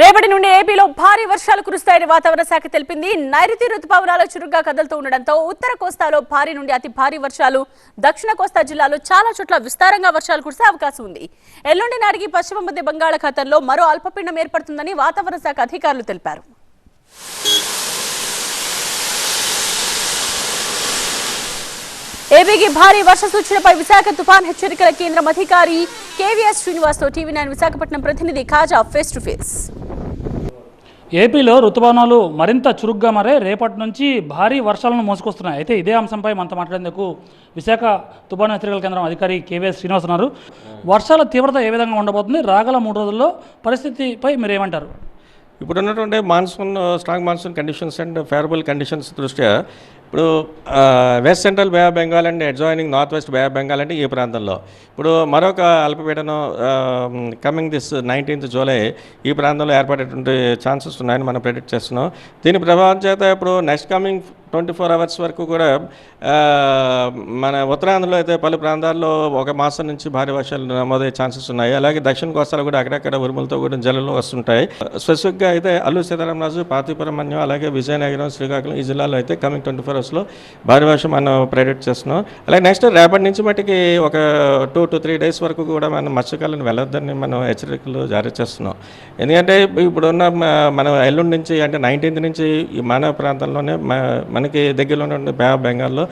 రేపటి నుండి ఏపీలో భారీ వర్షాలు కురుస్తాయని వాతావరణ శాఖ తెలిపింది. నైరుతి రుతుపవనాలు చురుగ్గా కదులుతూ ఉండడంతో ఉత్తర కోస్తాలో భారీ నుండి అతి భారీ వర్షాలు దక్షిణ కోస్తా జిల్లాలో చాలా చోట్ల విస్తారంగా వర్షాలు కురిసే అవకాశం ఉంది. ఎల్లుండి నాటికి పశ్చిమ మధ్య బంగాళాఖాతంలో మరో అల్పపీడనం ఏర్పడుతుందని వాతావరణ శాఖ అధికారులు తెలిపారు. ఏపీకి భారీ వర్ష సూచనపై విశాఖ తుఫాన్ హెచ్చరికల కేంద్రం అధికారి కేవీఎస్ శ్రీనివాస్తో టీవీ నైన్ విశాఖపట్నం ప్రతినిధి ఖాజా ఫేస్ టు ఫేస్. ఏపీలో ఋతుపవనాలు మరింత చురుగ్గా మారే రేపటి నుంచి భారీ వర్షాలను మోసుకొస్తున్నాయి. అయితే ఇదే అంశంపై మనతో మాట్లాడేందుకు విశాఖ తుఫాను హెచ్చరికల కేంద్రం అధికారి కేవీఎస్ శ్రీనివాస్ ఉన్నారు. వర్షాల తీవ్రత ఏ విధంగా ఉండబోతుంది? రాగల మూడు రోజుల్లో పరిస్థితిపై మీరు ఏమంటారు ఇప్పుడు ఉన్నటువంటి monsoon strong monsoon conditions and favourable conditions దృష్ట్యా ఇప్పుడు west central Bay of Bengal and adjoining north west Bay of Bengal అంటే ఈ ప్రాంతంలో. ఇప్పుడు మరొక అల్పపీడనం కమింగ్ దిస్ నైన్టీన్త్ జూలై ఈ ప్రాంతంలో ఏర్పడేటువంటి ఛాన్సెస్ ఉన్నాయని మనం ప్రెడిక్ట్ చేస్తున్నాం. దీని ప్రభావం చేత ఇప్పుడు next coming twenty four hours వరకు కూడా మన ఉత్తరాంధ్రలో అయితే పలు ప్రాంతాల్లో ఒక మాసం నుంచి భారీ వర్షాలు నమోదయ్యే ఛాన్సెస్ ఉన్నాయి. అలాగే దక్షిణ కోస్తాలో కూడా అక్కడక్కడ ఉరుములతో కూడా జల్లులు వస్తుంటాయి. స్పెసిఫిక్గా అయితే అల్లు సీతారామరాజు పాతిపురమన్యం అలాగే విజయనగరం శ్రీకాకుళం ఈ జిల్లాలో అయితే కమింగ్ ట్వంటీ ఫోర్ అవర్స్లో భారీ వర్షం మనం ప్రెడిక్ట్ చేస్తున్నాం. అలాగే నెక్స్ట్ రేపటి నుంచి మటుకి ఒక టూ టు త్రీ డేస్ వరకు కూడా మనం మత్స్యకాలను వెళ్ళొద్దని మనం హెచ్చరికలు జారీ చేస్తున్నాం. ఎందుకంటే ఇప్పుడున్న మనం మన ఎల్లుండి నుంచి అంటే నైన్టీన్త్ నుంచి ఈ మన ప్రాంతంలోనే మనకి దగ్గరలో ఉన్న బెంగాల్లో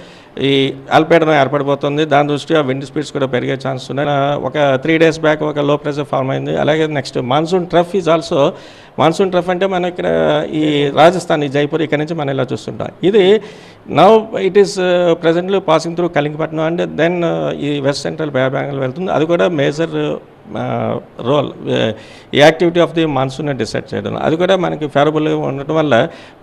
ఈ అల్పీడనం ఏర్పడిపోతుంది. దాని దృష్ట్యా విండ్ స్పీడ్స్ కూడా పెరిగే ఛాన్స్ ఉన్నాయి. ఒక త్రీ డేస్ బ్యాక్ ఒక లో ప్రెషర్ ఫార్మ్ అయింది. అలాగే next monsoon trough is also monsoon trough అంటే మన ఇక్కడ ఈ రాజస్థాన్ ఈ జైపూర్ ఇక్కడ నుంచి మనం ఇలా చూస్తుంటాం. ఇది now it is ప్రజెంట్లో passing through Kalingapatnam and then ఈ వెస్ట్ సెంట్రల్ బే బెంగాల్ వెళ్తుంది. అది కూడా మేజర్ రోల్ ఈ activity of the monsoon decide చేయడం అది కూడా మనకి ఫేవరబుల్గా ఉండటం వల్ల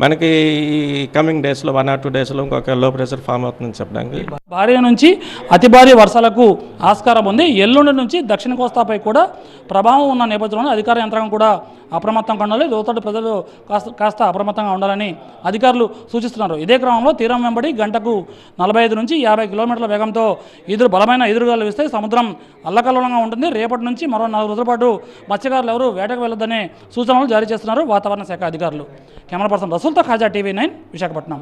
మనకి ఈ కమింగ్ డేస్లో వన్ ఆర్ టూ డేస్లో ఇంకొక లో ప్రెషర్ ఫామ్ అవుతుందని చెప్పడానికి భారీ నుంచి అతి భారీ వర్షాలకు ఆస్కారం ఉంది. ఎల్లుండి నుంచి దక్షిణ కోస్తాపై కూడా ప్రభావం ఉన్న నేపథ్యంలో అధికార యంత్రాంగం కూడా అప్రమత్తంగా ఉండాలి. లోతట్టు ప్రజలు కాస్త కాస్త అప్రమత్తంగా ఉండాలని అధికారులు సూచిస్తున్నారు. ఇదే క్రమంలో తీరం వెంబడి గంటకు నలభై ఐదు నుంచి యాభై కిలోమీటర్ల వేగంతో ఎదురు బలమైన ఎదురుగాలు వేస్తే సముద్రం అల్లకల్లోలంగా ఉంటుంది. రేపటి నుంచి మరో నాలుగు రోజుల పాటు మత్స్యకారులు ఎవరు వేటకు వెళ్ళొద్దనే సూచనలు జారీ చేస్తున్నారు వాతావరణ శాఖ అధికారులు. కెమెరా పర్సన్ రసూల్తో ఖాజా టీవీ నైన్ విశాఖపట్నం.